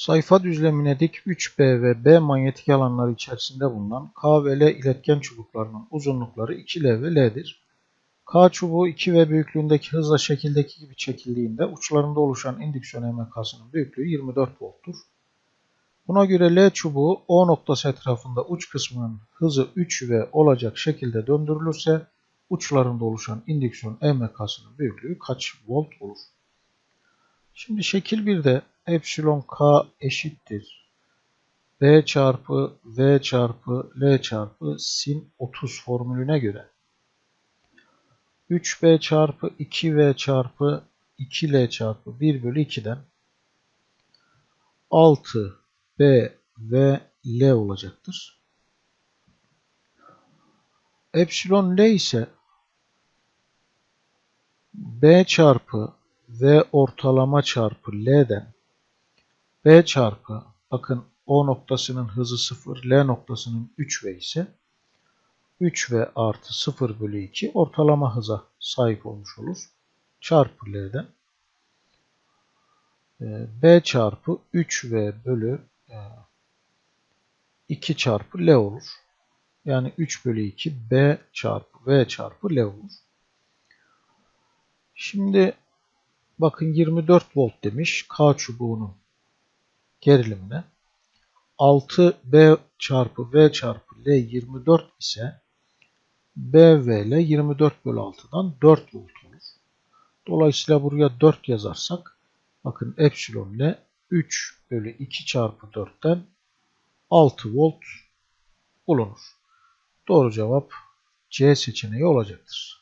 Sayfa düzlemine dik 3B ve B manyetik alanları içerisinde bulunan K ve L iletken çubuklarının uzunlukları 2L ve L'dir. K çubuğu 2 ve büyüklüğündeki hızla şekildeki gibi çekildiğinde uçlarında oluşan indüksiyon EMK'sının büyüklüğü 24 volttur. Buna göre L çubuğu O noktası etrafında uç kısmının hızı 3 ve olacak şekilde döndürülürse uçlarında oluşan indüksiyon EMK'sının büyüklüğü kaç volt olur? Şimdi şekil 1'de epsilon k eşittir. B çarpı V çarpı L çarpı sin 30 formülüne göre 3B çarpı 2V çarpı 2L çarpı 1 bölü 2'den 6B ve L olacaktır. Epsilon L ise B çarpı V ortalama çarpı L'den B çarpı bakın O noktasının hızı 0, L noktasının 3V ise 3V artı 0 bölü 2 ortalama hıza sahip olmuş olur. Çarpı L'den Ee, B çarpı 3V bölü e, 2 çarpı L olur. Yani 3 bölü 2 B çarpı V çarpı L olur. Şimdi bakın 24 volt demiş K çubuğunun gerilimine. 6B çarpı V çarpı L 24 ise B ve L 24 bölü 6'dan 4 volt olur. Dolayısıyla buraya 4 yazarsak bakın epsilon L 3 bölü 2 çarpı 4'ten 6 volt bulunur. Doğru cevap C seçeneği olacaktır.